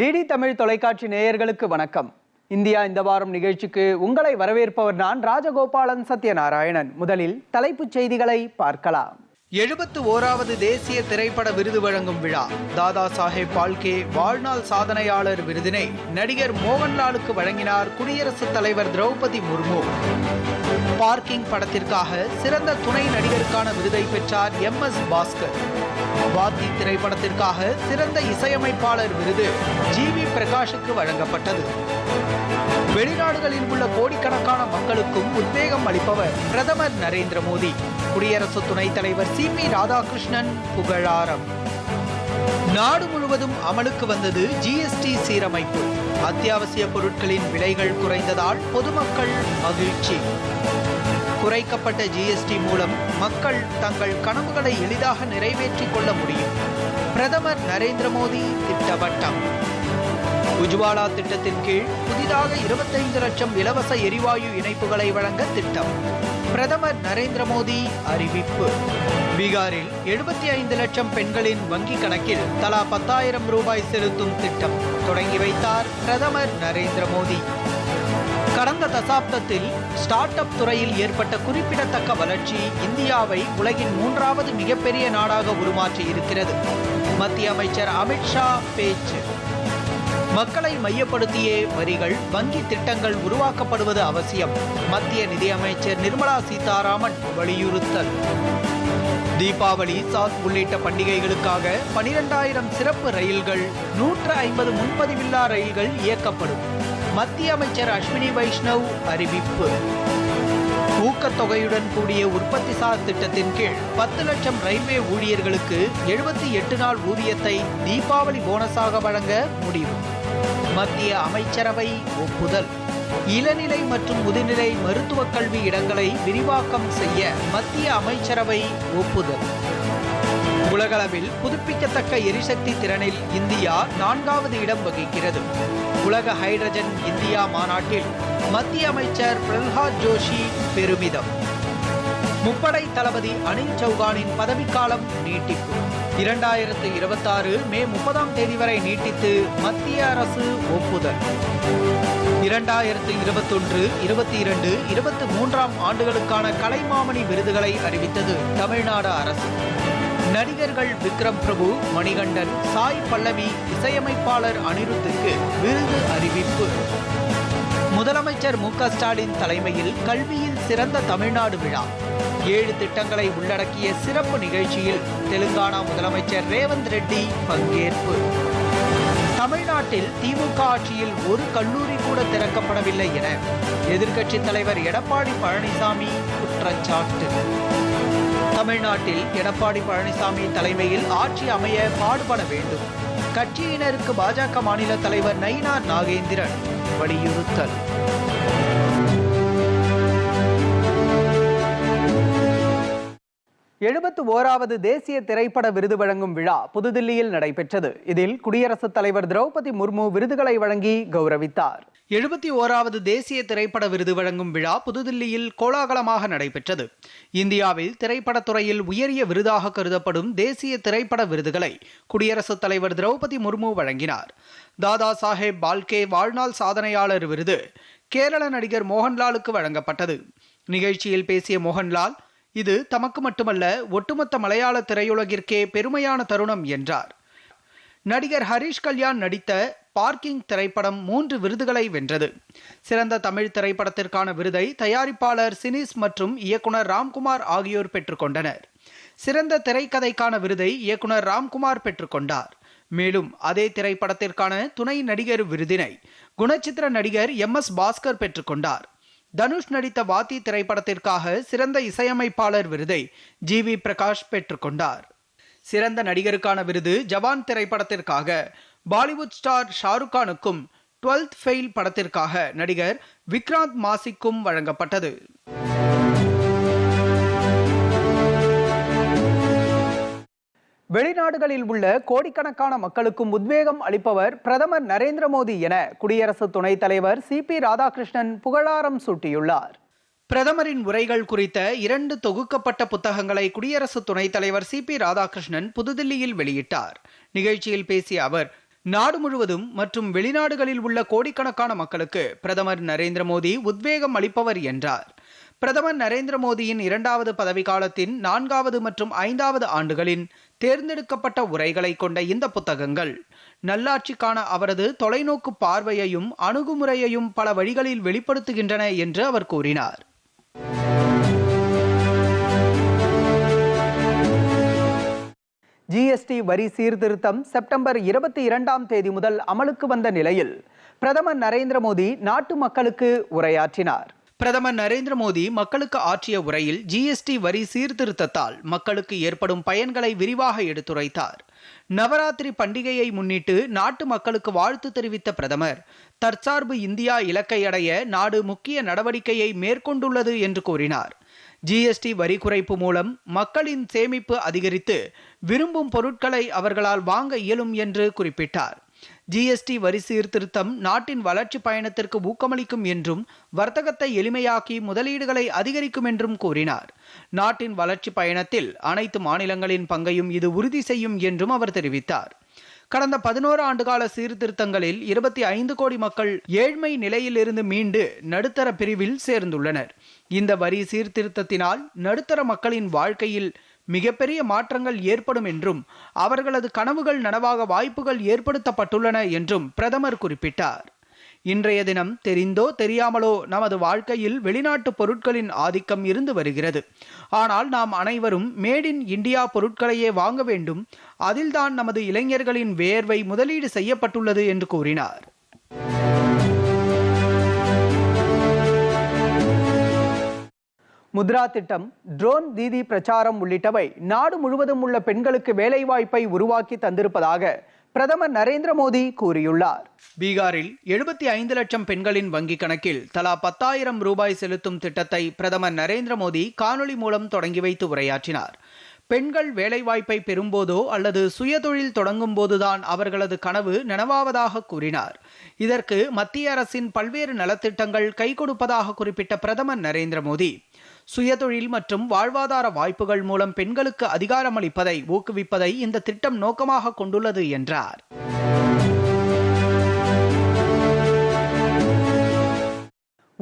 DD Tamil தொலைக்காட்சி நேயர்களுக்கு வணக்கம். இந்தியா இந்த வாரம் நிகழ்ச்சிக்கு உங்களை வரவேற்பவர் நான் ராஜகோபாலன் சத்யநாராயணன். முதலில் தலைப்புச் செய்திகளை பார்க்கலாம். எழுபத்து ஓராவது தேசிய திரைப்பட விருது வழங்கும் விழா. தாதா சாஹேப் பால்கே வாழ்நாள் சாதனையாளர் விருதினை நடிகர் மோகன்லாலுக்கு வழங்கினார் குடியரசுத் தலைவர் திரௌபதி முர்மு. பார்க்கிங் படத்திற்காக சிறந்த துணை நடிகருக்கான விருதை பெற்றார் எம் எஸ் பாஸ்கர். வாத்தி திரைப்படத்திற்காக சிறந்த இசையமைப்பாளர் விருது ஜி வி பிரகாஷுக்கு வழங்கப்பட்டது. வெளிநாடுகளில் உள்ள கோடிக்கணக்கான மக்களுக்கும் உத்வேகம் அளிப்பவர் பிரதமர் நரேந்திர மோடி. குடியரசு துணைத் தலைவர் சி பி ராதாகிருஷ்ணன் புகழாரம். நாடு முழுவதும் அமலுக்கு வந்தது ஜிஎஸ்டி சீரமைப்பு. அத்தியாவசிய பொருட்களின் விலைகள் குறைந்ததால் பொதுமக்கள் மகிழ்ச்சி. குறைக்கப்பட்ட ஜிஎஸ்டி மூலம் மக்கள் தங்கள் கனவுகளை எளிதாக நிறைவேற்றிக் கொள்ள முடியும். பிரதமர் நரேந்திர மோடி திட்டவட்டம். உஜ்வாலா திட்டத்தின் கீழ் புதிதாக இருபத்தைந்து லட்சம் இலவச எரிவாயு இணைப்புகளை வழங்க திட்டம். பிரதமர் நரேந்திர மோடி அறிவிப்பு. பீகாரில் எழுபத்தி ஐந்து லட்சம் பெண்களின் வங்கிக் கணக்கில் தலா பத்தாயிரம் ரூபாய் செலுத்தும் திட்டம் தொடங்கி வைத்தார் பிரதமர் நரேந்திர மோடி. கடந்த தசாப்தத்தில் ஸ்டார்ட் அப் துறையில் ஏற்பட்ட குறிப்பிடத்தக்க வளர்ச்சி இந்தியாவை உலகின் மூன்றாவது மிகப்பெரிய நாடாக உருமாற்றி இருக்கிறது. மத்திய அமைச்சர் அமித்ஷா பேச்சு. மக்களை மையப்படுத்தியே வரிகள் வங்கி திட்டங்கள் உருவாக்கப்படுவது அவசியம் மத்திய நிதியமைச்சர் நிர்மலா சீதாராமன் வலியுறுத்தல். தீபாவளி சாத் உள்ளிட்ட பண்டிகைகளுக்காக பனிரெண்டாயிரம் சிறப்பு ரயில்கள் நூற்று ஐம்பது முன்பதிவில்லா ரயில்கள் இயக்கப்படும். மத்திய அமைச்சர் அஸ்வினி வைஷ்ணவ் அறிவிப்பு. ஊக்கத்தொகையுடன் கூடிய உற்பத்தி சார் திட்டத்தின் கீழ் பத்து லட்சம் ரயில்வே ஊழியர்களுக்கு எழுபத்தி எட்டு நாள் ஊதியத்தை தீபாவளி போனஸாக வழங்க முடிவு. மத்திய அமைச்சரவை ஒப்புதல். இளநிலை மற்றும் முதுநிலை மருத்துவக் கல்வி இடங்களை விரிவாக்கம் செய்ய மத்திய அமைச்சரவை ஒப்புதல். உலகளவில் புதுப்பிக்கத்தக்க எரிசக்தி திறனில் இந்தியா நான்காவது இடம் வகிக்கிறது. உலக ஹைட்ரஜன் இந்தியா மாநாட்டில் மத்திய அமைச்சர் பிரல்ஹாத் ஜோஷி பெருமிதம். முப்படை தளபதி அனில் சௌகானின் பதவிக்காலம் நீட்டிப்பு. இரண்டாயிரத்து இருபத்தாறு மே முப்பதாம் தேதி வரை நீட்டித்து மத்திய அரசு ஒப்புதல். இரண்டாயிரத்து இருபத்தொன்று இருபத்தி இரண்டு இருபத்தி மூன்றாம் ஆண்டுகளுக்கான கலைமாமணி விருதுகளை அறிவித்தது தமிழ்நாடு அரசு. நடிகர்கள் விக்ரம் பிரபு மணிகண்டன் சாய் பல்லவி இசையமைப்பாளர் அனிருத்துக்கு விருது அறிவிப்பு. முதலமைச்சர் மு க ஸ்டாலின் தலைமையில் கல்வியில் சிறந்த தமிழ்நாடு விழா. ஏழு திட்டங்களை உள்ளடக்கிய சிறப்பு நிகழ்ச்சியில் தெலுங்கானா முதலமைச்சர் ரேவந்த் ரெட்டி பங்கேற்பு. தமிழ்நாட்டில் திமுக ஆட்சியில் ஒரு கல்லூரி கூட திறக்கப்படவில்லை என எதிர்க்கட்சித் தலைவர் எடப்பாடி பழனிசாமி குற்றச்சாட்டு. தமிழ்நாட்டில் எடப்பாடி பழனிசாமி தலைமையில் ஆட்சி அமைய பாடுபட வேண்டும். கட்சியினருக்கு பாஜக மாநில தலைவர் நயினார் நாகேந்திரன் வலியுறுத்தல். எழுபத்து ஓராவது தேசிய திரைப்பட விருது வழங்கும் விழா புதுதில்லியில் நடைபெற்றது. இதில் குடியரசுத் தலைவர் திரௌபதி முர்மு விருதுகளை வழங்கி கௌரவித்தார். எழுபத்தி ஓராவது தேசிய திரைப்பட விருது வழங்கும் விழா புதுதில்லியில் கோலாகலமாக நடைபெற்றது. இந்தியாவில் திரைப்படத்துறையில் உயரிய விருதாக கருதப்படும் தேசிய திரைப்பட விருதுகளை குடியரசுத் தலைவர் திரௌபதி முர்மு வழங்கினார். தாதா சாஹேப் பால்கே வாழ்நாள் சாதனையாளர் விருது கேரள நடிகர் மோகன்லாலுக்கு வழங்கப்பட்டது. நிகழ்ச்சியில் பேசிய மோகன்லால் இது தமக்கு மட்டுமல்ல ஒட்டுமொத்த மலையாள திரையுலகிற்கே பெருமையான தருணம் என்றார். நடிகர் ஹரிஷ் கல்யாண் நடித்த பார்க்கிங் திரைப்படம் மூன்று விருதுகளை வென்றது. சிறந்த தமிழ் திரைப்படத்திற்கான விருதை தயாரிப்பாளர் சினிஸ் மற்றும் இயக்குனர் ராம்குமார் ஆகியோர் பெற்றுக்கொண்டனர் சிறந்த திரைக்கதைக்கான விருதை இயக்குனர் ராம்குமார் பெற்றுக்கொண்டார் மேலும் அதே திரைப்படத்திற்கான துணை நடிகர் விருதினை குணச்சித்திர நடிகர் எம். எஸ். பாஸ்கர் பெற்றுக்கொண்டார் தனுஷ் நடித்த வாத்தி திரைப்படத்திற்காக சிறந்த இசையமைப்பாளர் விருதை ஜி. வி. பிரகாஷ் பெற்றுக்கொண்டார் சிறந்த நடிகருக்கான விருது ஜவான் திரைப்படத்திற்காக பாலிவுட் ஸ்டார் ஷாருக் கானுக்கும் டுவெல்த் ஃபெயில் படத்திற்காக நடிகர் விக்ராந்த் மாசிக்கும் வழங்கப்பட்டது. வெளிநாடுகளில் உள்ள கோடிக்கணக்கான மக்களுக்கும் உத்வேகம் அளிப்பவர் பிரதமர் நரேந்திர மோடி என குடியரசு துணைத் தலைவர் சி பி ராதாகிருஷ்ணன் புகழாரம் சூட்டியுள்ளார். பிரதமரின் உரைகள் குறித்த இரண்டு தொகுக்கப்பட்ட புத்தகங்களை குடியரசு துணைத் தலைவர் சி பி ராதாகிருஷ்ணன் புதுதில்லியில் வெளியிட்டார். நிகழ்ச்சியில் பேசிய அவர் நாடு முழுவதும் மற்றும் வெளிநாடுகளில் உள்ள கோடிக்கணக்கான மக்களுக்கு பிரதமர் நரேந்திர மோடி உத்வேகம் அளிப்பவர் என்றார். பிரதமர் நரேந்திர மோடியின் இரண்டாவது பதவிக்காலத்தின் நான்காவது மற்றும் ஐந்தாவது ஆண்டுகளின் தேர்ந்தெடுக்கப்பட்ட உரைகளை கொண்ட இந்த புத்தகங்கள் நல்லாட்சிக்கான அவரது தொலைநோக்கு பார்வையையும் அணுகுமுறையையும் பல வழிகளில் வெளிப்படுத்துகின்றன என்று அவர் கூறினார். ஜிஎஸ்டி வரி சீர்திருத்தம் செப்டம்பர் இருபத்தி இரண்டாம் தேதி முதல் அமலுக்கு வந்த நிலையில் பிரதமர் நரேந்திர மோடி நாட்டு மக்களுக்கு உரையாற்றினார். பிரதமர் நரேந்திர மோடி மக்களுக்கு ஆற்றிய உரையில் ஜிஎஸ்டி வரி சீர்திருத்தத்தால் மக்களுக்கு ஏற்படும் பயன்களை விரிவாக எடுத்துரைத்தார். நவராத்திரி பண்டிகையை முன்னிட்டு நாட்டு மக்களுக்கு வாழ்த்து தெரிவித்த பிரதமர் தற்சார்பு இந்தியா இலக்கை அடைய நாடு முக்கிய நடவடிக்கையை மேற்கொண்டுள்ளது என்று கூறினார். ஜிஎஸ்டி வரி குறைப்பு மூலம் மக்களின் சேமிப்பு அதிகரித்து விரும்பும் பொருட்களை அவர்களால் வாங்க இயலும் என்று குறிப்பிட்டார். ஜிஎஸ்டி வரி சீர்திருத்தம் நாட்டின் வளர்ச்சி பயணத்திற்கு ஊக்கமளிக்கும் என்றும் வர்த்தகத்தை எளிமையாக்கி முதலீடுகளை அதிகரிக்கும் என்றும் கூறினார். நாட்டின் வளர்ச்சி பயணத்தில் அனைத்து மாநிலங்களின் பங்கையும் இது உறுதி செய்யும் என்றும் அவர் தெரிவித்தார். கடந்த பதினோரு ஆண்டுகால சீர்திருத்தங்களில் இருபத்தி ஐந்து கோடி மக்கள் ஏழ்மை நிலையிலிருந்து மீண்டு நடுத்தர பிரிவில் சேர்ந்துள்ளனர். இந்த வரி சீர்திருத்தத்தினால் நடுத்தர மக்களின் வாழ்க்கையில் மிகப்பெரிய மாற்றங்கள் ஏற்படும் என்றும் அவர்களது கனவுகள் நனவாக வாய்ப்புகள் ஏற்படுத்தப்பட்டுள்ளன என்றும் பிரதமர் குறிப்பிட்டார். இன்றைய தினம் தெரிந்தோ தெரியாமலோ நமது வாழ்க்கையில் வெளிநாட்டு பொருட்களின் ஆதிக்கம் இருந்து வருகிறது. ஆனால் நாம் அனைவரும் மேட் இன் இந்தியா பொருட்களையே வாங்க வேண்டும். அதில்தான் நமது இளைஞர்களின் வேர்வை முதலீடு செய்யப்பட்டுள்ளது என்று கூறினார். முத்ரா திட்டம் ட்ரோன் தீதி பிரச்சாரம் உள்ளிட்டவை நாடு முழுவதும் உள்ள பெண்களுக்கு வேலைவாய்ப்பை உருவாக்கி தந்திருப்பதாக பிரதமர் நரேந்திர மோடி கூறியுள்ளார். பீகாரில் எழுபத்தி ஐந்து லட்சம் பெண்களின் வங்கிக் கணக்கில் தலா பத்தாயிரம் ரூபாய் செலுத்தும் திட்டத்தை பிரதமர் நரேந்திர மோடி காணொலி மூலம் தொடங்கி வைத்து உரையாற்றினார். பெண்கள் வேலைவாய்ப்பை பெறும்போதோ அல்லது சுயதொழில் தொடங்கும் போதுதான் அவர்களது கனவு நனவாவதாக கூறினார். இதற்கு மத்திய அரசின் பல்வேறு நலத்திட்டங்கள் கை கொடுப்பதாக குறிப்பிட்ட பிரதமர் நரேந்திர மோடி. சுயதொழில் மற்றும் வாழ்வாதார வாய்ப்புகள் மூலம் பெண்களுக்கு அதிகாரமளிப்பதை ஊக்குவிப்பதை இந்த திட்டம் நோக்கமாக கொண்டுள்ளது என்றார்.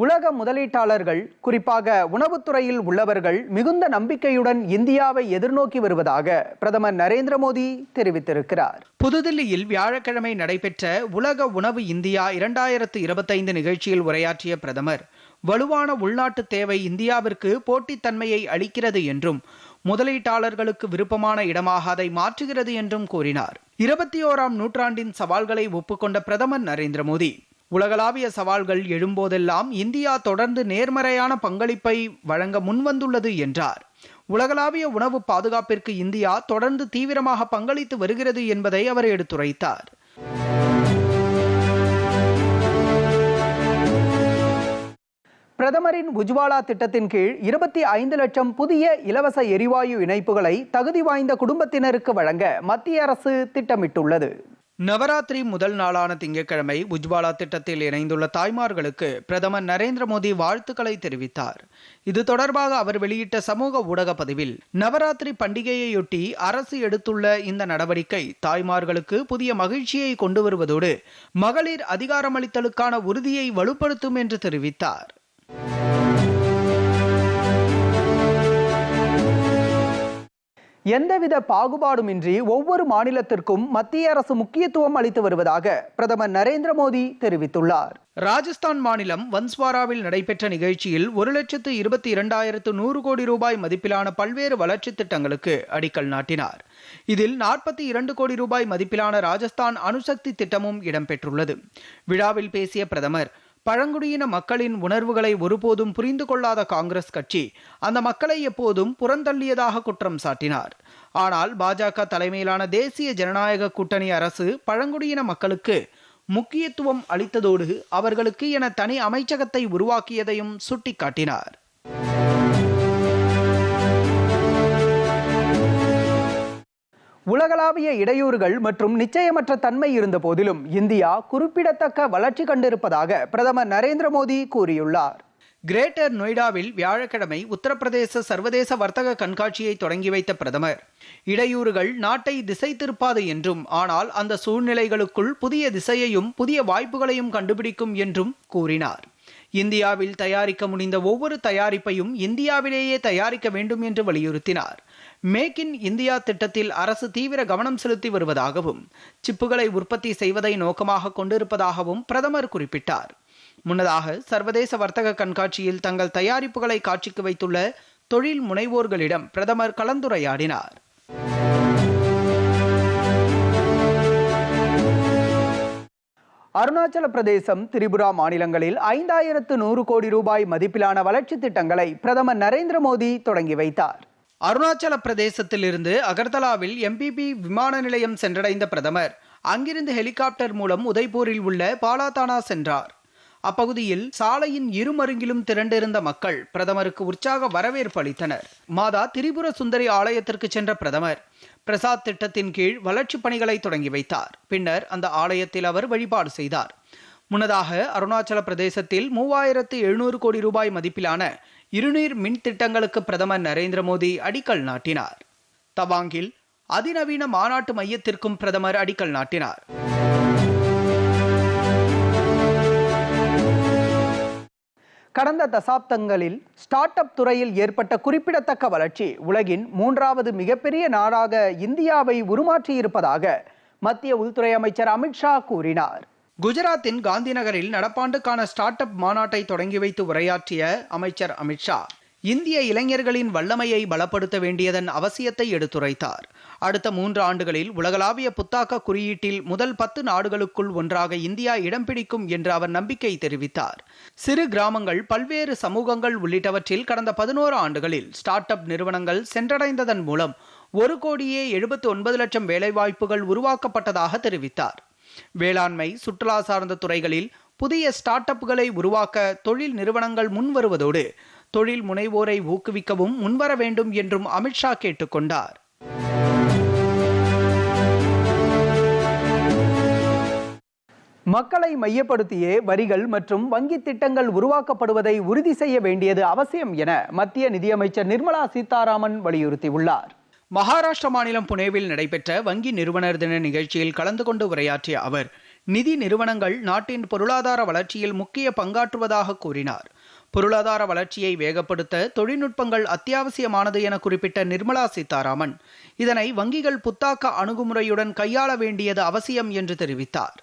உலக முதலீட்டாளர்கள் குறிப்பாக உணவுத்துறையில் உள்ளவர்கள் மிகுந்த நம்பிக்கையுடன் இந்தியாவை எதிர்நோக்கி வருவதாக பிரதமர் நரேந்திர மோடி தெரிவித்திருக்கிறார். புதுதில்லியில் வியாழக்கிழமை நடைபெற்ற உலக உணவு இந்தியா இரண்டாயிரத்து இருபத்தைந்து நிகழ்ச்சியில் உரையாற்றிய பிரதமர் வலுவான உள்நாட்டு தேவை இந்தியாவிற்கு போட்டித்தன்மையை அளிக்கிறது என்றும் முதலீட்டாளர்களுக்கு விருப்பமான இடமாக அதை மாற்றுகிறது என்றும் கூறினார். இருபத்தி ஓராம் நூற்றாண்டின் சவால்களை ஒப்புக்கொண்ட பிரதமர் நரேந்திர மோடி உலகளாவிய சவால்கள் எழும்போதெல்லாம் இந்தியா தொடர்ந்து நேர்மறையான பங்களிப்பை வழங்க முன்வந்துள்ளது என்றார். உலகளாவிய உணவு பாதுகாப்பிற்கு இந்தியா தொடர்ந்து தீவிரமாக பங்களித்து வருகிறது என்பதை அவர் எடுத்துரைத்தார். பிரதமரின் உஜ்வாலா திட்டத்தின் கீழ் இருபத்தி ஐந்து லட்சம் புதிய இலவச எரிவாயு இணைப்புகளை தகுதி வாய்ந்த குடும்பத்தினருக்கு வழங்க மத்திய அரசு திட்டமிட்டுள்ளது. நவராத்திரி முதல் நாளான திங்கட்கிழமை உஜ்வாலா திட்டத்தில் இணைந்துள்ள தாய்மார்களுக்கு பிரதமர் நரேந்திர மோடி வாழ்த்துக்களை தெரிவித்தார். இது தொடர்பாக அவர் வெளியிட்ட சமூக ஊடக பதிவில் நவராத்திரி பண்டிகையையொட்டி அரசு எடுத்துள்ள இந்த நடவடிக்கை தாய்மார்களுக்கு புதிய மகிழ்ச்சியை கொண்டு வருவதோடு மகளிர் அதிகாரமளித்தலுக்கான உறுதியை வலுப்படுத்தும் என்று தெரிவித்தார். எந்தவித பாகுபாடுமின்றி ஒவ்வொரு மாநிலத்திற்கும் மத்திய அரசு முக்கியத்துவம் அளித்து வருவதாக பிரதமர் நரேந்திர மோடி தெரிவித்துள்ளார். ராஜஸ்தான் மாநிலம் வன்ஸ்வாராவில் நடைபெற்ற நிகழ்ச்சியில் ஒரு லட்சத்து இருபத்தி இரண்டாயிரத்து நூறு கோடி ரூபாய் மதிப்பிலான பல்வேறு வளர்ச்சி திட்டங்களுக்கு அடிக்கல் நாட்டினார். இதில் நாற்பத்தி இரண்டு கோடி ரூபாய் மதிப்பிலான ராஜஸ்தான் அணுசக்தி திட்டமும் இடம்பெற்றுள்ளது. விழாவில் பேசிய பிரதமர் பழங்குடியின மக்களின் உணர்வுகளை ஒருபோதும் புரிந்து கொள்ளாத காங்கிரஸ் கட்சி அந்த மக்களை எப்போதும் புறந்தள்ளியதாக குற்றம் சாட்டினார். ஆனால் பாஜக தலைமையிலான தேசிய ஜனநாயக கூட்டணி அரசு பழங்குடியின மக்களுக்கு முக்கியத்துவம் அளித்ததோடு அவர்களுக்கு என தனி அமைச்சகத்தை உருவாக்கியதையும் சுட்டிக்காட்டினார். உலகளாவிய இடையூறுகள் மற்றும் நிச்சயமற்ற தன்மை இருந்த போதிலும் இந்தியா குறிப்பிடத்தக்க வளர்ச்சி கண்டிருப்பதாக பிரதமர் நரேந்திர மோடி கூறியுள்ளார். கிரேட்டர் நொய்டாவில் வியாழக்கிழமை உத்தரப்பிரதேச சர்வதேச வர்த்தக கண்காட்சியை தொடங்கி வைத்த பிரதமர். இடையூறுகள் நாட்டை திசை திருப்பாது என்றும் ஆனால் அந்த சூழ்நிலைகளுக்குள் புதிய திசையையும் புதிய வாய்ப்புகளையும் கண்டுபிடிக்கும் என்றும் கூறினார். இந்தியாவில் தயாரிக்க முடிந்த ஒவ்வொரு தயாரிப்பையும் இந்தியாவிலேயே தயாரிக்க வேண்டும் என்று வலியுறுத்தினார். மேக் இன் இந்தியா திட்டத்தில் அரசு தீவிர கவனம் செலுத்தி வருவதாகவும் சிப்புகளை உற்பத்தி செய்வதை நோக்கமாக கொண்டிருப்பதாகவும் பிரதமர் குறிப்பிட்டார். முன்னதாக சர்வதேச வர்த்தக கண்காட்சியில் தங்கள் தயாரிப்புகளை காட்சிக்கு வைத்துள்ள தொழில் முனைவோர்களிடம் பிரதமர் கலந்துரையாடினார். அருணாச்சல பிரதேசம் திரிபுரா மாநிலங்களில் ஐந்தாயிரத்து நூறு கோடி ரூபாய் மதிப்பிலான வளர்ச்சி திட்டங்களை பிரதமர் நரேந்திர மோடி தொடங்கி வைத்தார். அருணாச்சல பிரதேசத்திலிருந்து அகர்தலாவில் எம்பிபி விமான நிலையம் சென்றடைந்த பிரதமர். அங்கிருந்து ஹெலிகாப்டர் மூலம் உதய்பூரில் உள்ள பாலாதானா சென்றார். அப்பகுதியில் சாலையின் இருமருங்கிலும் திரண்டிருந்த மக்கள் பிரதமருக்கு உற்சாக வரவேற்பு அளித்தனர். மாதா திரிபுர சுந்தரி ஆலயத்திற்கு சென்ற பிரதமர் பிரசாத் திட்டத்தின் கீழ் வளர்ச்சிப் பணிகளை தொடங்கி வைத்தார். பின்னர் அந்த ஆலயத்தில் அவர் வழிபாடு செய்தார். முன்னதாக அருணாச்சல பிரதேசத்தில் மூவாயிரத்து எழுநூறு கோடி ரூபாய் மதிப்பிலான இருநீர் மின் திட்டங்களுக்கு பிரதமர் நரேந்திர மோடி அடிக்கல் நாட்டினார். தவாங்கில் அதிநவீன மாநாட்டு மையத்திற்கும் பிரதமர் அடிக்கல் நாட்டினார். கடந்த தசாப்தங்களில் ஸ்டார்ட் அப் துறையில் ஏற்பட்ட குறிப்பிடத்தக்க வளர்ச்சி உலகின் மூன்றாவது மிகப்பெரிய நாடாக இந்தியாவை உருமாற்றியிருப்பதாக மத்திய உள்துறை அமைச்சர் அமித்ஷா கூறினார். குஜராத்தின் காந்திநகரில் நடப்பாண்டுக்கான ஸ்டார்ட் அப் மாநாட்டை தொடங்கி வைத்து உரையாற்றிய அமைச்சர் அமித்ஷா இந்திய இளைஞர்களின் வல்லமையை பலப்படுத்த வேண்டியதன் அவசியத்தை எடுத்துரைத்தார். அடுத்த மூன்று ஆண்டுகளில் உலகளாவிய புத்தாக்க குறியீட்டில் முதல் பத்து நாடுகளுக்குள் ஒன்றாக இந்தியா இடம் பிடிக்கும் என்று அவர் நம்பிக்கை தெரிவித்தார். சிறு கிராமங்கள் பல்வேறு சமூகங்கள் உள்ளிட்டவற்றில் கடந்த பதினோரு ஆண்டுகளில் ஸ்டார்ட் அப் நிறுவனங்கள் சென்றடைந்ததன் மூலம் ஒரு கோடியே எழுபத்தி ஒன்பது லட்சம் வேலைவாய்ப்புகள் உருவாக்கப்பட்டதாக தெரிவித்தார். வேளாண்மை சுற்றுலா சார்ந்த துறைகளில் புதிய ஸ்டார்ட் அப்புகளை உருவாக்க தொழில் நிறுவனங்கள் முன்வருவதோடு தொழில் முனைவோரை ஊக்குவிக்கவும் முன்வர வேண்டும் என்றும் அமித்ஷா கேட்டுக்கொண்டார் மக்களை மையப்படுத்தியே வரிகள் மற்றும் வங்கி திட்டங்கள் உருவாக்கப்படுவதை உறுதி செய்ய வேண்டியது அவசியம் என மத்திய நிதியமைச்சர் நிர்மலா சீதாராமன் வலியுறுத்தியுள்ளார். மகாராஷ்டிர மாநிலம் புனேவில் நடைபெற்ற வங்கி நிறுவனர் தின நிகழ்ச்சியில் கலந்து கொண்டு உரையாற்றிய அவர் நிதி நிறுவனங்கள் நாட்டின் பொருளாதார வளர்ச்சியில் முக்கிய பங்காற்றுவதாக கூறினார். பொருளாதார வளர்ச்சியை வேகப்படுத்த தொழில்நுட்பங்கள் அத்தியாவசியமானது என குறிப்பிட்ட நிர்மலா சீதாராமன் இதனை வங்கிகள் புத்தாக்க அணுகுமுறையுடன் கையாள வேண்டியது அவசியம் என்று தெரிவித்தார்.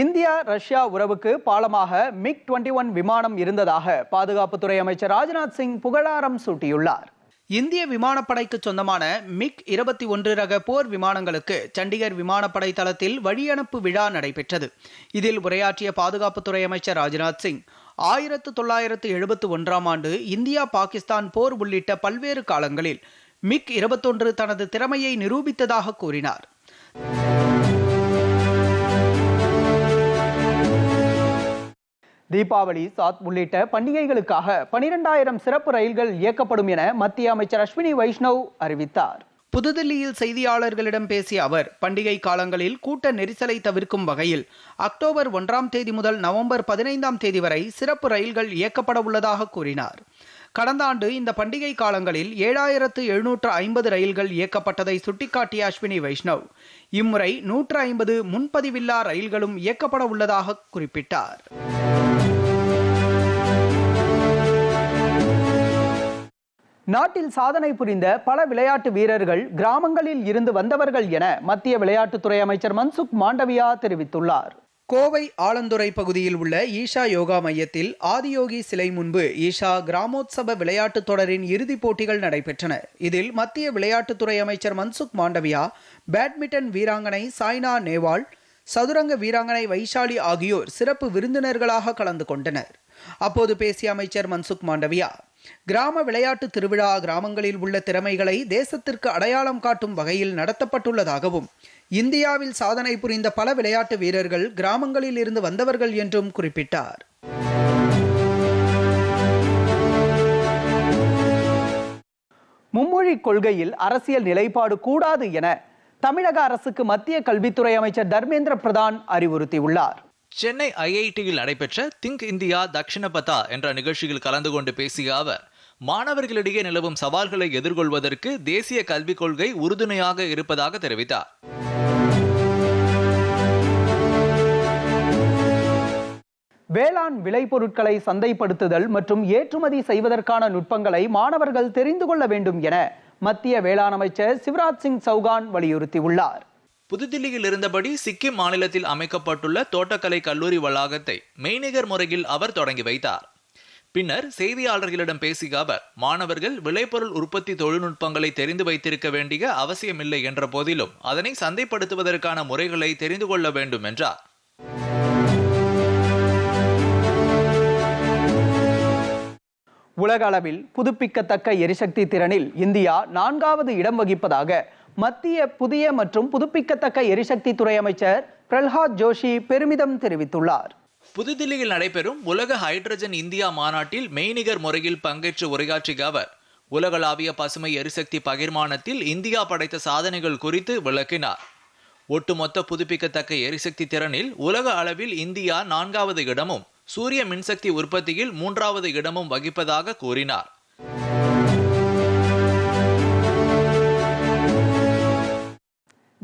இந்தியா ரஷ்யா உறவுக்கு பாலமாக மிக் டுவெண்டி ஒன் விமானம் இருந்ததாக பாதுகாப்புத்துறை அமைச்சர் ராஜ்நாத் சிங் புகழாரம் சூட்டியுள்ளார். இந்திய விமானப்படைக்கு சொந்தமான மிக் இருபத்தி ஒன்று ரக போர் விமானங்களுக்கு சண்டிகர் விமானப்படை தளத்தில் வழியனுப்பு விழா நடைபெற்றது. இதில் உரையாற்றிய பாதுகாப்புத்துறை அமைச்சர் ராஜ்நாத் சிங் ஆயிரத்து தொள்ளாயிரத்து எழுபத்து ஒன்றாம் ஆண்டு இந்தியா பாகிஸ்தான் போர் உள்ளிட்ட பல்வேறு காலங்களில் மிக் இருபத்தொன்று தனது திறமையை நிரூபித்ததாக கூறினார். தீபாவளி சாத் உள்ளிட்ட பண்டிகைகளுக்காக பனிரெண்டாயிரம் சிறப்பு ரயில்கள் இயக்கப்படும் என மத்திய அமைச்சர் அஸ்வினி வைஷ்ணவ் அறிவித்தார். புதுதில்லியில் செய்தியாளர்களிடம் பேசிய அவர் பண்டிகை காலங்களில் கூட்ட நெரிசலை தவிர்க்கும் வகையில் அக்டோபர் ஒன்றாம் தேதி முதல் நவம்பர் பதினைந்தாம் தேதி வரை சிறப்பு ரயில்கள் இயக்கப்பட உள்ளதாக கூறினார். கடந்த ஆண்டு இந்த பண்டிகை காலங்களில் ஏழாயிரத்து எழுநூற்று ஐம்பது ரயில்கள் இயக்கப்பட்டதை சுட்டிக்காட்டிய அஸ்வினி வைஷ்ணவ் இம்முறை நூற்று ஐம்பது முன்பதிவில்லா ரயில்களும் இயக்கப்பட உள்ளதாக குறிப்பிட்டார். நாட்டில் சாதனை புரிந்த பல விளையாட்டு வீரர்கள் கிராமங்களில் இருந்து வந்தவர்கள் என மத்திய விளையாட்டுத்துறை அமைச்சர் மன்சுக் மாண்டவியா தெரிவித்துள்ளார். கோவை ஆலந்துறை பகுதியில் உள்ள ஈஷா யோகா மையத்தில் ஆதியோகி சிலை முன்பு ஈஷா கிராமோத்சவ விளையாட்டுத் தொடரின் இறுதிப் போட்டிகள் நடைபெற்றன. இதில் மத்திய விளையாட்டுத்துறை அமைச்சர் மன்சுக் மாண்டவியா பேட்மிண்டன் வீராங்கனை சாய்னா நேவால் சதுரங்க வீராங்கனை வைஷாலி ஆகியோர் சிறப்பு விருந்தினர்களாக கலந்து கொண்டனர். அப்போது பேசிய அமைச்சர் மன்சுக் மாண்டவியா கிராம விளையாட்டு திருவிழா கிராமங்களில் உள்ள திறமைகளை தேசத்திற்கு அடையாளம் காட்டும் வகையில் நடத்தப்பட்டுள்ளதாகவும் இந்தியாவில் சாதனை புரிந்த பல விளையாட்டு வீரர்கள் கிராமங்களில் இருந்து வந்தவர்கள் என்றும் குறிப்பிட்டார். மும்மொழி கொள்கையில் அரசியல் நிலைப்பாடு கூடாது என தமிழக அரசுக்கு மத்திய கல்வித்துறை அமைச்சர் தர்மேந்திர பிரதான் அறிவுறுத்தியுள்ளார். சென்னை ஐஐடியில் நடைபெற்ற திங்க் இந்தியா தக்ஷிணபதா என்ற நிகழ்ச்சியில் கலந்து கொண்டு பேசிய அவர் மாணவர்களிடையே நிலவும் சவால்களை எதிர்கொள்வதற்கு தேசிய கல்விக் கொள்கை உறுதுணையாக இருப்பதாக தெரிவித்தார். வேளாண் விளைபொருட்களை சந்தைப்படுத்துதல் மற்றும் ஏற்றுமதி செய்வதற்கான நுட்பங்களை மாணவர்கள் தெரிந்து கொள்ள வேண்டும் என மத்திய வேளாண் அமைச்சர் சிவராஜ் சிங் சௌகான் வலியுறுத்தியுள்ளார். புதுதில்லியில் இருந்தபடி சிக்கிம் மாநிலத்தில் அமைக்கப்பட்டுள்ள தோட்டக்கலை கல்லூரி வளாகத்தை மெய்நிகர் முறையில் அவர் தொடங்கி வைத்தார். பின்னர் செய்தியாளர்களிடம் பேசிய அவர் மாணவர்கள் விளைபொருள் உற்பத்தி தொழில்நுட்பங்களை தெரிந்து வைத்திருக்க வேண்டிய அவசியமில்லை என்ற போதிலும் அதனை சந்தைப்படுத்துவதற்கான முறைகளை தெரிந்து கொள்ள வேண்டும் என்றார். உலக அளவில் புதுப்பிக்கத்தக்க எரிசக்தி திறனில் இந்தியா நான்காவது இடம் வகிப்பதாக மத்திய புதிய மற்றும் புதுப்பிக்கத்தக்க எரிசக்தி துறை அமைச்சர் பிரல்ஹாத் ஜோஷி பெருமிதம் தெரிவித்துள்ளார். புதுதில்லியில் நடைபெறும் உலக ஹைட்ரஜன் இந்தியா மாநாட்டில் மெய்நிகர் முறையில் பங்கேற்று உரையாற்றிய அவர் உலகளாவிய பசுமை எரிசக்தி பகிர்மானத்தில் இந்தியா படைத்த சாதனைகள் குறித்து விளக்கினார். ஒட்டுமொத்த புதுப்பிக்கத்தக்க எரிசக்தி திறனில் உலக அளவில் இந்தியா நான்காவது இடமும் சூரிய மின்சக்தி உற்பத்தியில் மூன்றாவது இடமும் வகிப்பதாக கூறினார்.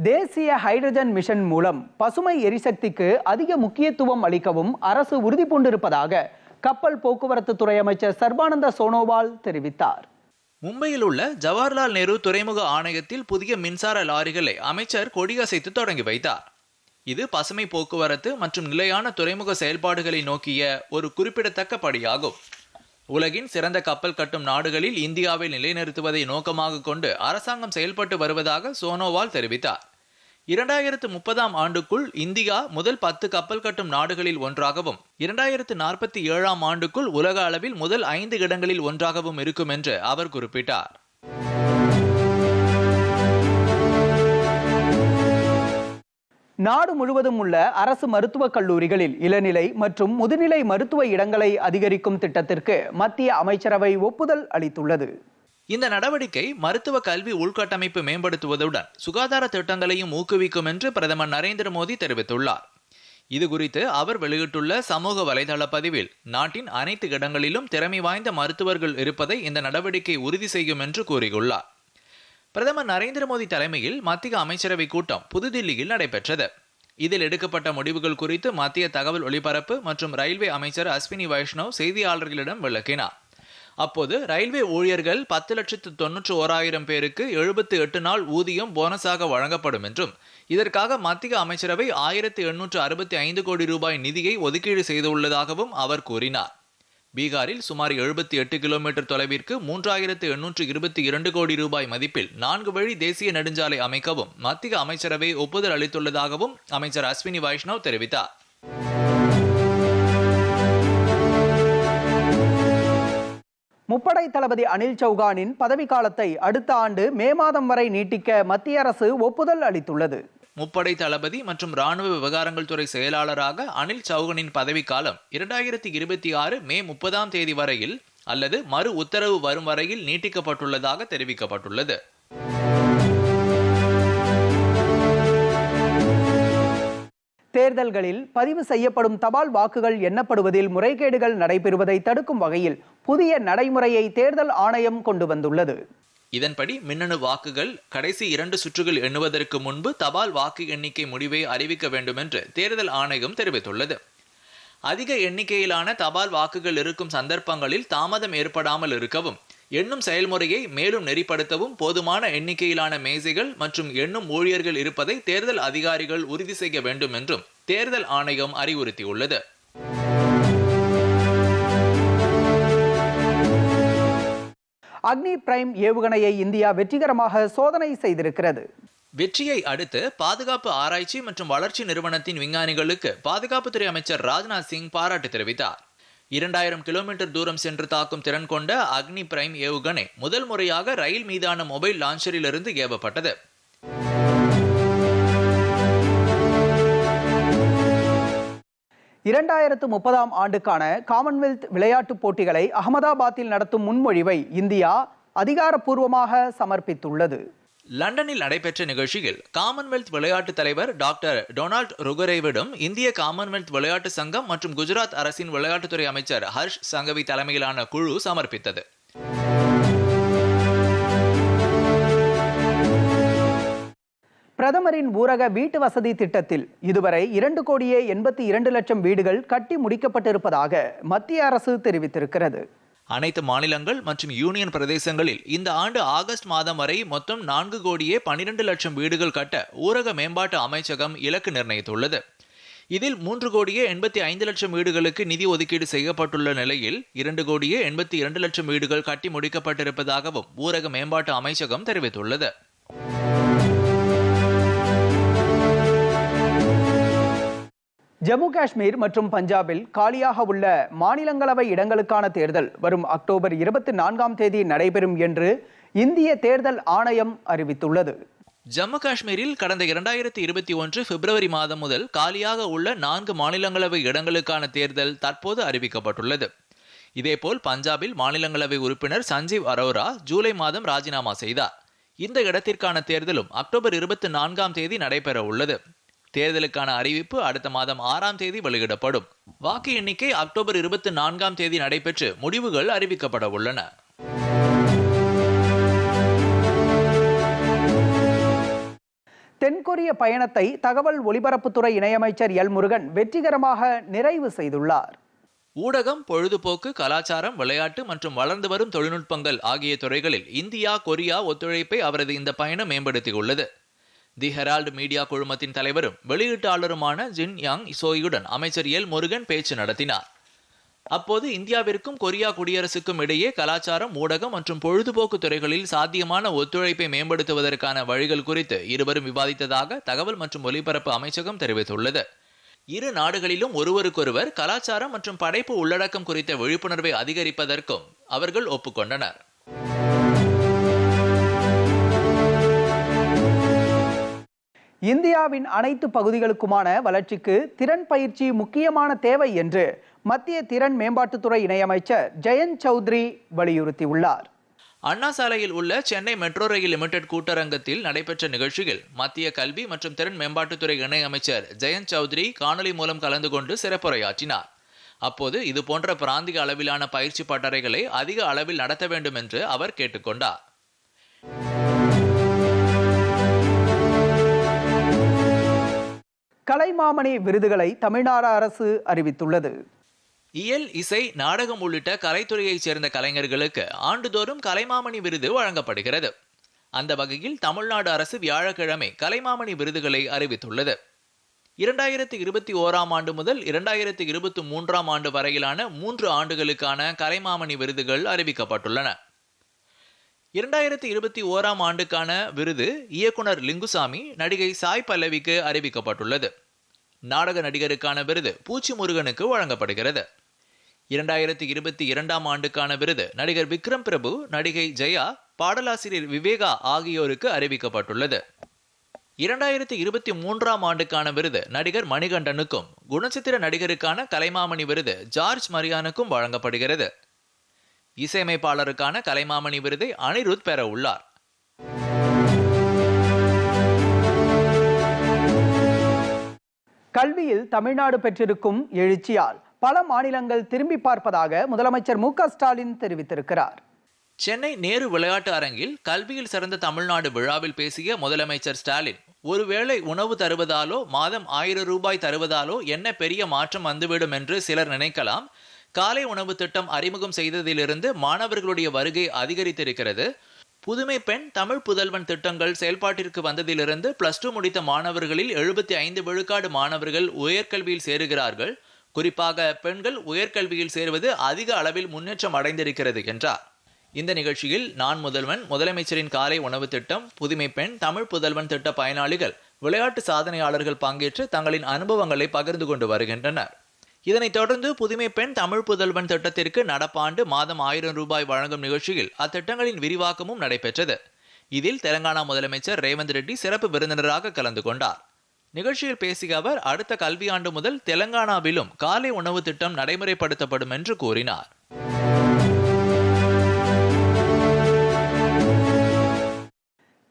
தேசிய ஹைட்ரஜன் மிஷன் மூலம் பசுமை எரிசக்திக்கு அதிக முக்கியத்துவம் அளிக்கவும் அரசு உறுதி பூண்டிருப்பதாக கப்பல் போக்குவரத்து துறை அமைச்சர் சர்பானந்த சோனோவால் தெரிவித்தார். மும்பையில் உள்ள ஜவஹர்லால் நேரு துறைமுக ஆணையத்தில் புதிய மின்சார லாரிகளை அமைச்சர் கொடியசைத்து தொடங்கி வைத்தார். இது பசுமை போக்குவரத்து மற்றும் நிலையான துறைமுக செயல்பாடுகளை நோக்கிய ஒரு குறிப்பிடத்தக்க படியாகும். உலகின் சிறந்த கப்பல் கட்டும் நாடுகளில் இந்தியாவை நிலைநிறுத்துவதை நோக்கமாக கொண்டு அரசாங்கம் செயல்பட்டு வருவதாக சோனோவால் தெரிவித்தார். இரண்டாயிரத்து முப்பதாம் ஆண்டுக்குள் இந்தியா முதல் பத்து கப்பல் கட்டும் நாடுகளில் ஒன்றாகவும் இரண்டாயிரத்து நாற்பத்தி ஏழாம் ஆண்டுக்குள் உலக அளவில் முதல் ஐந்து இடங்களில் ஒன்றாகவும் இருக்கும் என்று அவர் குறிப்பிட்டார். நாடு முழுவதும் உள்ள அரசு மருத்துவக் கல்லூரிகளில் இளநிலை மற்றும் முதுநிலை மருத்துவ இடங்களை அதிகரிக்கும் திட்டத்திற்கு மத்திய அமைச்சரவை ஒப்புதல் அளித்துள்ளது. இந்த நடவடிக்கை மருத்துவ கல்வி உள்கட்டமைப்பு மேம்படுத்துவதுடன் சுகாதார திட்டங்களையும் ஊக்குவிக்கும் என்று பிரதமர் நரேந்திர மோடி தெரிவித்துள்ளார். இது குறித்து அவர் வெளியிட்டுள்ள சமூக வலைதள பதிவில் நாட்டின் அனைத்து இடங்களிலும் திறமை வாய்ந்த மருத்துவர்கள் இருப்பதை இந்த நடவடிக்கை உறுதி செய்யும் என்று கூறியுள்ளார். பிரதமர் நரேந்திர மோடி தலைமையில் மத்திய அமைச்சரவை கூட்டம் புதுதில்லியில் நடைபெற்றது. இதில் எடுக்கப்பட்ட முடிவுகள் குறித்து மத்திய தகவல் ஒலிபரப்பு மற்றும் ரயில்வே அமைச்சர் அஸ்வினி வைஷ்ணவ் செய்தியாளர்களிடம் விளக்கினார். அப்போது ரயில்வே ஊழியர்கள் பத்து லட்சத்து தொன்னூற்று ஓராயிரம் பேருக்கு எழுபத்து எட்டு நாள் ஊதியம் போனஸாக வழங்கப்படும் என்றும் இதற்காக மத்திய அமைச்சரவை ஆயிரத்தி எண்ணூற்று அறுபத்தி ஐந்து கோடி ரூபாய் நிதியை ஒதுக்கீடு செய்துள்ளதாகவும் அவர் கூறினார். பீகாரில் சுமார் எழுபத்தி எட்டு கிலோமீட்டர் தொலைவிற்கு மூன்றாயிரத்து எண்ணூற்று இருபத்தி இரண்டு கோடி ரூபாய் மதிப்பில் நான்கு வழி தேசிய நெடுஞ்சாலை அமைக்கவும் மத்திய அமைச்சரவை ஒப்புதல் அளித்துள்ளதாகவும் அமைச்சர் அஸ்வினி வைஷ்ணவ் தெரிவித்தார். முப்படை தளபதி அனில் சௌகானின் பதவிக்காலத்தை அடுத்த ஆண்டு மே மாதம் வரை நீட்டிக்க மத்திய அரசு ஒப்புதல் அளித்துள்ளது. முப்படை தளபதி மற்றும் ராணுவ விவகாரங்கள் துறை செயலாளராக அனில் சௌகனின் பதவிக்காலம் இரண்டாயிரத்தி இருபத்தி ஆறு மே முப்பதாம் தேதி வரையில் அல்லது மறு உத்தரவு வரும் வரையில் நீட்டிக்கப்பட்டுள்ளதாக தெரிவிக்கப்பட்டுள்ளது. தேர்தல்களில் பதிவு செய்யப்படும் தபால் வாக்குகள் எண்ணப்படுவதில் முறைகேடுகள் நடைபெறுவதை தடுக்கும் வகையில் புதிய நடைமுறையை தேர்தல் ஆணையம் கொண்டு வந்துள்ளது. இதன்படி மின்னணு வாக்குகள் கடைசி இரண்டு சுற்றுகள் எண்ணுவதற்கு முன்பு தபால் வாக்கு எண்ணிக்கை முடிவை அறிவிக்க வேண்டும் என்று தேர்தல் ஆணையம் தெரிவித்துள்ளது. அதிக எண்ணிக்கையிலான தபால் வாக்குகள் இருக்கும் சந்தர்ப்பங்களில் தாமதம் ஏற்படாமல் இருக்கவும் எண்ணும் செயல்முறையை மேலும் நெறிப்படுத்தவும் போதுமான எண்ணிக்கையிலான மேசைகள் மற்றும் எண்ணும் ஊழியர்கள் இருப்பதை தேர்தல் அதிகாரிகள் உறுதி செய்ய வேண்டும் என்றும் தேர்தல் ஆணையம் அறிவுறுத்தியுள்ளது. அக்னி பிரைம் ஏவுகணையை இந்தியா வெற்றிகரமாக சோதனை செய்திருக்கிறது. வெற்றியை அடுத்து பாதுகாப்பு ஆராய்ச்சி மற்றும் வளர்ச்சி நிறுவனத்தின் விஞ்ஞானிகளுக்கு பாதுகாப்புத்துறை அமைச்சர் ராஜ்நாத் சிங் பாராட்டு தெரிவித்தார். இரண்டாயிரம் கிலோமீட்டர் தூரம் சென்று தாக்கும் திறன் கொண்ட அக்னி பிரைம் ஏவுகணை முதல் முறையாக ரயில் மீதான மொபைல் லான்ச்சரிலிருந்து ஏவப்பட்டது. இரண்டாயிரத்து முப்பதாம் ஆண்டுக்கான காமன்வெல்த் விளையாட்டுப் போட்டிகளை அகமதாபாத்தில் நடத்தும் முன்மொழிவை இந்தியா அதிகாரப்பூர்வமாக சமர்ப்பித்துள்ளது. லண்டனில் நடைபெற்ற நிகழ்ச்சியில் காமன்வெல்த் விளையாட்டு தலைவர் டாக்டர் டொனால்ட் ருகரேவிடம் இந்திய காமன்வெல்த் விளையாட்டு சங்கம் மற்றும் குஜராத் அரசின் விளையாட்டுத்துறை அமைச்சர் ஹர்ஷ் சங்கவி தலைமையிலான குழு சமர்ப்பித்தது. பிரதமரின் ஊரக வீட்டு வசதி திட்டத்தில் இதுவரை இரண்டு கோடியே எண்பத்தி இரண்டு லட்சம் வீடுகள் கட்டி முடிக்கப்பட்டிருப்பதாக மத்திய அரசு தெரிவித்திருக்கிறது. அனைத்து மாநிலங்கள் மற்றும் யூனியன் பிரதேசங்களில் இந்த ஆண்டு ஆகஸ்ட் மாதம் வரை மொத்தம் நான்கு கோடியே பனிரெண்டு லட்சம் வீடுகள் கட்ட ஊரக மேம்பாட்டு அமைச்சகம் இலக்கு நிர்ணயித்துள்ளது. இதில் மூன்று கோடியே எண்பத்தி ஐந்து லட்சம் வீடுகளுக்கு நிதி ஒதுக்கீடு செய்யப்பட்டுள்ள நிலையில் இரண்டு கோடியே எண்பத்தி இரண்டு லட்சம் வீடுகள் கட்டி முடிக்கப்பட்டிருப்பதாகவும் ஊரக மேம்பாட்டு அமைச்சகம் தெரிவித்துள்ளது. ஜம்மு காஷ்மீர் மற்றும் பஞ்சாபில் காலியாக உள்ள மாநிலங்களவை இடங்களுக்கான தேர்தல் வரும் அக்டோபர் இருபத்தி நான்காம் தேதி நடைபெறும் என்று இந்திய தேர்தல் ஆணையம் அறிவித்துள்ளது. ஜம்மு காஷ்மீரில் கடந்த இரண்டாயிரத்தி இருபத்தி ஒன்று பிப்ரவரி மாதம் முதல் காலியாக உள்ள நான்கு மாநிலங்களவை இடங்களுக்கான தேர்தல் தற்போது அறிவிக்கப்பட்டுள்ளது. இதேபோல் பஞ்சாபில் மாநிலங்களவை உறுப்பினர் சஞ்சீவ் அரோரா ஜூலை மாதம் ராஜினாமா செய்தார். இந்த இடத்திற்கான தேர்தலும் அக்டோபர் இருபத்தி நான்காம் தேதி நடைபெற உள்ளது தேர்தலுக்கான அறிவிப்பு அடுத்த மாதம் ஆறாம் தேதி வெளியிடப்படும். வாக்கு எண்ணிக்கை அக்டோபர் இருபத்தி நான்காம் தேதி நடைபெற்று முடிவுகள் அறிவிக்கப்பட உள்ளன. தென்கொரிய பயணத்தை தகவல் ஒலிபரப்புத்துறை இணையமைச்சர் எல் முருகன் வெற்றிகரமாக நிறைவு செய்துள்ளார். ஊடகம் பொழுதுபோக்கு கலாச்சாரம் விளையாட்டு மற்றும் வளர்ந்து வரும் தொழில்நுட்பங்கள் ஆகிய துறைகளில் இந்தியா கொரியா ஒத்துழைப்பை அவரது இந்த பயணம் மேம்படுத்தியுள்ளது. தி ஹெரால்டு மீடியா குழுமத்தின் தலைவரும் வெளியீட்டாளருமான ஜின் யாங் சோயுடன் அமைச்சர் எல் முருகன் பேச்சு நடத்தினார். அப்போது இந்தியாவிற்கும் கொரியா குடியரசுக்கும் இடையே கலாச்சாரம் ஊடகம் மற்றும் பொழுதுபோக்கு துறைகளில் சாத்தியமான ஒத்துழைப்பை மேம்படுத்துவதற்கான வழிகள் குறித்து இருவரும் விவாதித்ததாக தகவல் மற்றும் ஒலிபரப்பு அமைச்சகம் தெரிவித்துள்ளது. இரு நாடுகளிலும் ஒருவருக்கொருவர் கலாச்சாரம் மற்றும் படைப்பு உள்ளடக்கம் குறித்த விழிப்புணர்வை அதிகரிப்பதற்கும் அவர்கள் ஒப்புக்கொண்டனர். இந்தியாவின் அனைத்து பகுதிகளுக்குமான வளர்ச்சிக்கு திறன் பயிற்சி முக்கியமான தேவை என்று மத்திய திறன் மேம்பாட்டுத்துறை இணையமைச்சர் ஜெயந்த் சௌத்ரி வலியுறுத்தியுள்ளார். அண்ணா சாலையில் உள்ள சென்னை மெட்ரோ ரயில் லிமிடெட் கூட்டரங்கத்தில் நடைபெற்ற நிகழ்ச்சியில் மத்திய கல்வி மற்றும் திறன் மேம்பாட்டுத்துறை இணை அமைச்சர் ஜெயந்த் சௌத்ரி காணொலி மூலம் கலந்து கொண்டு சிறப்புரையாற்றினார். அப்போது இது போன்ற பிராந்திய அளவிலான பயிற்சி பட்டறைகளை அதிக அளவில் நடத்த வேண்டும் என்று அவர் கேட்டுக்கொண்டார். கலைமாமணி விருதுகளை தமிழ்நாடு அரசு அறிவித்துள்ளது. இயல் இசை நாடகம் உள்ளிட்ட கலைத்துறையைச் சேர்ந்த கலைஞர்களுக்கு ஆண்டுதோறும் கலைமாமணி விருது வழங்கப்படுகிறது. அந்த வகையில் தமிழ்நாடு அரசு வியாழக்கிழமை கலைமாமணி விருதுகளை அறிவித்துள்ளது. இரண்டாயிரத்தி இருபத்தி ஓராம் ஆண்டு முதல் இரண்டாயிரத்தி இருபத்தி மூன்றாம் ஆண்டு வரையிலான மூன்று ஆண்டுகளுக்கான கலைமாமணி விருதுகள் அறிவிக்கப்பட்டுள்ளன. இரண்டாயிரத்தி இருபத்தி ஓராம் ஆண்டுக்கான விருது இயக்குனர் லிங்குசாமி நடிகை சாய் பல்லவிக்கு அறிவிக்கப்பட்டுள்ளது. நாடக நடிகருக்கான விருது பூச்சி முருகனுக்கு வழங்கப்படுகிறது. இரண்டாயிரத்தி இருபத்தி இரண்டாம் ஆண்டுக்கான விருது நடிகர் விக்ரம் பிரபு நடிகை ஜெயா பாடலாசிரியர் விவேகா ஆகியோருக்கு அறிவிக்கப்பட்டுள்ளது. இரண்டாயிரத்தி இருபத்தி மூன்றாம் ஆண்டுக்கான விருது நடிகர் மணிகண்டனுக்கும் குணச்சித்திர நடிகருக்கான கலைமாமணி விருது ஜார்ஜ் மரியானுக்கும் வழங்கப்படுகிறது. இசையமைப்பாளருக்கான கலைமாமணி விருதை அனிருத் பெற உள்ளார். கல்வியில் தமிழ்நாடு பெற்றிருக்கும் எழுச்சியால் பல மாநிலங்கள் திரும்பி பார்ப்பதாக முதலமைச்சர் மு ஸ்டாலின் தெரிவித்திருக்கிறார். சென்னை நேரு விளையாட்டு அரங்கில் கல்வியில் சிறந்த தமிழ்நாடு விழாவில் பேசிய முதலமைச்சர் ஸ்டாலின் ஒருவேளை உணவு தருவதாலோ மாதம் ஆயிரம் ரூபாய் தருவதாலோ என்ன பெரிய மாற்றம் வந்துவிடும் என்று சிலர் நினைக்கலாம். காலை உணவு திட்டம் அறிமுகம் செய்ததிலிருந்து மாணவர்களுடைய வருகை அதிகரித்திருக்கிறது. புதுமை பெண் தமிழ் புதல்வன் திட்டங்கள் செயல்பாட்டிற்கு வந்ததிலிருந்து பிளஸ் டூ முடித்த மாணவர்களில் எழுபத்தி ஐந்து விழுக்காடு மாணவர்கள் உயர்கல்வியில் சேருகிறார்கள். குறிப்பாக பெண்கள் உயர்கல்வியில் சேருவது அதிக அளவில் முன்னேற்றம் அடைந்திருக்கிறது என்றார். இந்த நிகழ்ச்சியில் நான் முதல்வன் முதலமைச்சரின் காலை உணவு திட்டம் புதுமை பெண் தமிழ் புதல்வன் திட்ட பயனாளிகள் விளையாட்டு சாதனையாளர்கள் பங்கேற்று தங்களின் அனுபவங்களை பகிர்ந்து கொண்டு வருகின்றனர். இதனைத் தொடர்ந்து புதுமை பெண் தமிழ் புதல்வன் திட்டத்திற்கு நடப்பாண்டு மாதம் ஆயிரம் ரூபாய் வழங்கும் நிகழ்ச்சியில் அத்திட்டங்களின் விரிவாக்கமும் நடைபெற்றது. இதில் தெலங்கானா முதலமைச்சர் ரேவந்த் ரெட்டி சிறப்பு விருந்தினராக கலந்து கொண்டார். நிகழ்ச்சியில் பேசிய அவர் அடுத்த கல்வியாண்டு முதல் தெலங்கானாவிலும் காலை உணவு திட்டம் நடைமுறைப்படுத்தப்படும் என்று கூறினார்.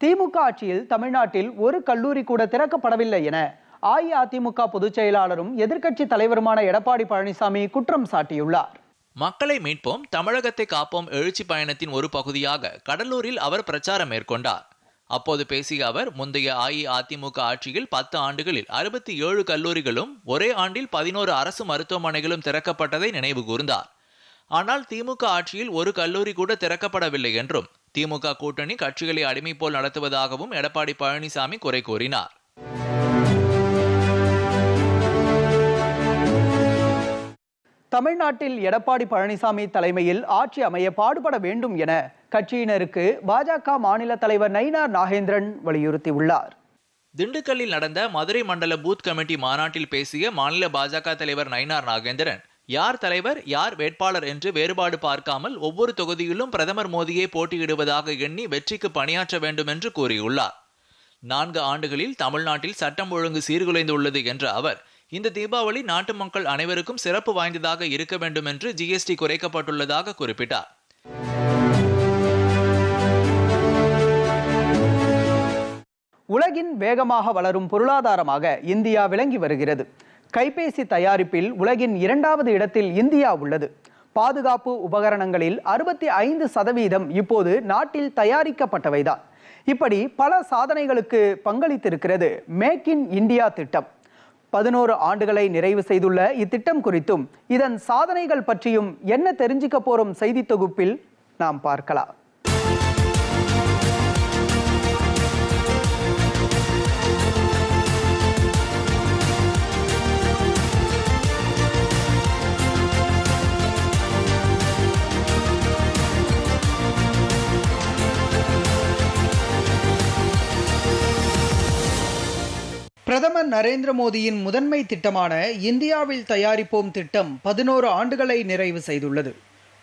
திமுக ஆட்சியில் தமிழ்நாட்டில் ஒரு கல்லூரி கூட திறக்கப்படவில்லை என அஇஅதிமுக பொதுச் செயலாளரும் எதிர்க்கட்சி தலைவருமான எடப்பாடி பழனிசாமி குற்றம் சாட்டியுள்ளார். மக்களை மீட்போம் தமிழகத்தை காப்போம் எழுச்சி பயணத்தின் ஒரு பகுதியாக கடலூரில் அவர் பிரச்சாரம் மேற்கொண்டார். அப்போது பேசிய அவர் முந்தைய அஇஅதிமுக ஆட்சியில் பத்து ஆண்டுகளில் அறுபத்தி ஏழு கல்லூரிகளும் ஒரே ஆண்டில் பதினோரு அரசு மருத்துவமனைகளும் திறக்கப்பட்டதை நினைவு கூர்ந்தார். ஆனால் திமுக ஆட்சியில் ஒரு கல்லூரி கூட திறக்கப்படவில்லை என்றும் திமுக கூட்டணி கட்சிகளை அடிமை போல் நடத்துவதாகவும் எடப்பாடி பழனிசாமி குறை கூறினார். தமிழ்நாட்டில் எடப்பாடி பழனிசாமி தலைமையில் ஆட்சி அமைய பாடுபட வேண்டும் என கட்சியினருக்கு பாஜக மாநில தலைவர் நயினார் நாகேந்திரன் வலியுறுத்தியுள்ளார். திண்டுக்கல்லில் நடந்த மதுரை மண்டல பூத் கமிட்டி மாநாட்டில் பேசிய மாநில பாஜக தலைவர் நயினார் நாகேந்திரன் யார் தலைவர் யார் வேட்பாளர் என்று வேறுபாடு பார்க்காமல் ஒவ்வொரு தொகுதியிலும் பிரதமர் மோடியே போட்டியிடுவதாக எண்ணி வெற்றிக்கு பணியாற்ற வேண்டும் என்று கூறியுள்ளார். நான்கு ஆண்டுகளில் தமிழ்நாட்டில் சட்டம் ஒழுங்கு சீர்குலைந்துள்ளது என்ற அவர் இந்த தீபாவளி நாட்டு மக்கள் அனைவருக்கும் சிறப்பு வாய்ந்ததாக இருக்க வேண்டும் என்று ஜிஎஸ்டி குறைக்கப்பட்டுள்ளதாக குறிப்பிட்டார். உலகின் வேகமாக வளரும் பொருளாதாரமாக இந்தியா விளங்கி வருகிறது. கைபேசி தயாரிப்பில் உலகின் இரண்டாவது இடத்தில் இந்தியா உள்ளது. பாதுகாப்பு உபகரணங்களில் அறுபத்தி ஐந்து சதவீதம் இப்போது நாட்டில் தயாரிக்கப்பட்டவைதான். இப்படி பல சாதனைகளுக்கு பங்களித்திருக்கிறது மேக் இன் இந்தியா திட்டம். பதினோரு ஆண்டுகளை நிறைவு செய்துள்ள இத்திட்டம் குறித்தும் இதன் சாதனைகள் பற்றியும் என்ன தெரிஞ்சுக்க போறோம் செய்தி தொகுப்பில் நாம் பார்க்கலாம். பிரதமர் நரேந்திர மோடியின் முதன்மை திட்டமான இந்தியாவில் தயாரிப்போம் திட்டம் பதினோரு ஆண்டுகளை நிறைவு செய்துள்ளது.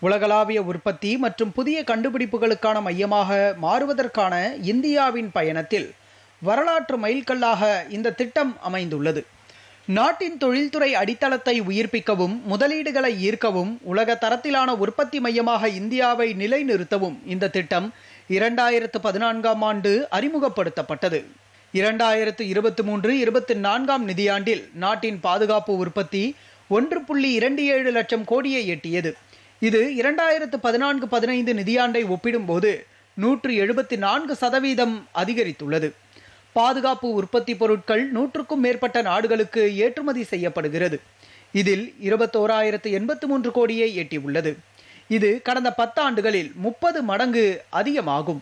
உலகளாவிய உற்பத்தி மற்றும் புதிய கண்டுபிடிப்புகளுக்கான மையமாக மாறுவதற்கான இந்தியாவின் பயணத்தில் வரலாற்று மைல்கல்லாக இந்த திட்டம் அமைந்துள்ளது. நாட்டின் தொழில்துறை அடித்தளத்தை உயிர்ப்பிக்கவும் முதலீடுகளை ஈர்க்கவும் உலக தரத்திலான உற்பத்தி மையமாக இந்தியாவை நிலைநிறுத்தவும் இந்த திட்டம் இரண்டாயிரத்து பதினான்காம் ஆண்டு அறிமுகப்படுத்தப்பட்டது. இரண்டாயிரத்து இருபத்தி மூன்று இருபத்தி நான்காம் நிதியாண்டில் நாட்டின் பாதுகாப்பு உற்பத்தி ஒன்று புள்ளி இரண்டு ஏழு லட்சம் கோடியை எட்டியது. இது இரண்டாயிரத்து பதினான்கு பதினைந்து நிதியாண்டை ஒப்பிடும்போது நூற்று எழுபத்தி நான்கு சதவீதம் அதிகரித்துள்ளது. பாதுகாப்பு உற்பத்தி பொருட்கள் நூற்றுக்கும் மேற்பட்ட நாடுகளுக்கு ஏற்றுமதி செய்யப்படுகிறது. இதில் இருபத்தோராயிரத்து எண்பத்து மூன்று கோடியை எட்டியுள்ளது. இது கடந்த பத்தாண்டுகளில் முப்பது மடங்கு அதிகமாகும்.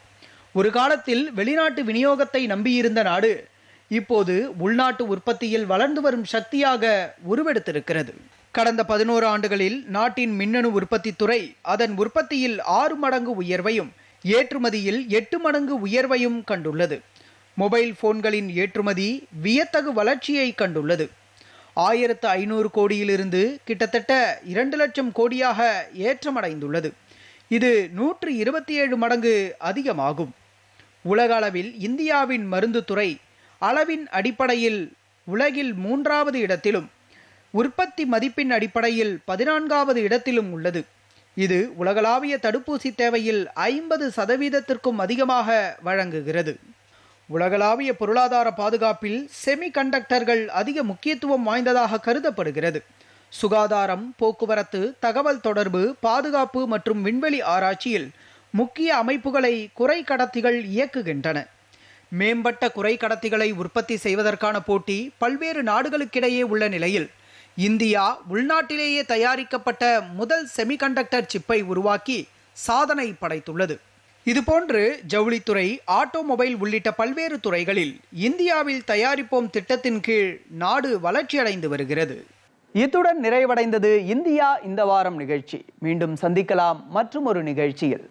ஒரு காலத்தில் வெளிநாட்டு விநியோகத்தை நம்பியிருந்த நாடு இப்போது உள்நாட்டு உற்பத்தியில் வளர்ந்து வரும் சக்தியாக உருவெடுத்திருக்கிறது. கடந்த பதினோரு ஆண்டுகளில் நாட்டின் மின்னணு உற்பத்தி துறை அதன் உற்பத்தியில் ஆறு மடங்கு உயர்வையும் ஏற்றுமதியில் எட்டு மடங்கு உயர்வையும் கண்டுள்ளது. மொபைல் போன்களின் ஏற்றுமதி வியத்தகு வளர்ச்சியை கண்டுள்ளது. ஆயிரத்து ஐநூறு கோடியிலிருந்து கிட்டத்தட்ட இரண்டு லட்சம் கோடியாக ஏற்றமடைந்துள்ளது. இது நூற்று இருபத்தி ஏழு மடங்கு அதிகமாகும். உலக அளவில் இந்தியாவின் மருந்து துறை அளவின் அடிப்படையில் உலகில் மூன்றாவது இடத்திலும் உற்பத்தி மதிப்பின் அடிப்படையில் பதினான்காவது இடத்திலும் உள்ளது. இது உலகளாவிய தடுப்பூசி தேவையில் ஐம்பது சதவீதத்திற்கும் அதிகமாக வழங்குகிறது. உலகளாவிய பொருளாதார பாதுகாப்பில் செமி கண்டக்டர்கள் அதிக முக்கியத்துவம் வாய்ந்ததாக கருதப்படுகிறது. சுகாதாரம் போக்குவரத்து தகவல் தொடர்பு பாதுகாப்பு மற்றும் விண்வெளி ஆராய்ச்சியில் முக்கிய அமைப்புகளை குறை கடத்திகள் இயக்குகின்றன. மேம்பட்ட குறை கடத்திகளை உற்பத்தி செய்வதற்கான போட்டி பல்வேறு நாடுகளுக்கிடையே உள்ள நிலையில் இந்தியா உள்நாட்டிலேயே தயாரிக்கப்பட்ட முதல் செமிகண்டக்டர் சிப்பை உருவாக்கி சாதனை படைத்துள்ளது. இதுபோன்று ஜவுளித்துறை ஆட்டோமொபைல் உள்ளிட்ட பல்வேறு துறைகளில் இந்தியாவில் தயாரிப்போம் திட்டத்தின் கீழ் நாடு வளர்ச்சியடைந்து வருகிறது. இத்துடன் நிறைவடைந்தது இந்தியா இந்த வாரம் நிகழ்ச்சி. மீண்டும் சந்திக்கலாம் மற்றும் ஒரு நிகழ்ச்சியில்.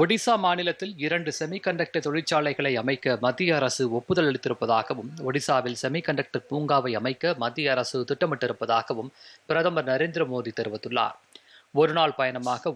ஒடிசா மாநிலத்தில் இரண்டு செமிகண்டக்டர் தொழிற்சாலைகளை அமைக்க மத்திய அரசு ஒப்புதல் அளித்திருப்பதாகவும் ஒடிசாவில் செமிகண்டக்டர் பூங்காவை அமைக்க மத்திய அரசு திட்டமிட்டிருப்பதாகவும் பிரதமர் நரேந்திர மோடி தெரிவித்துள்ளார். ஒருநாள் பயணமாக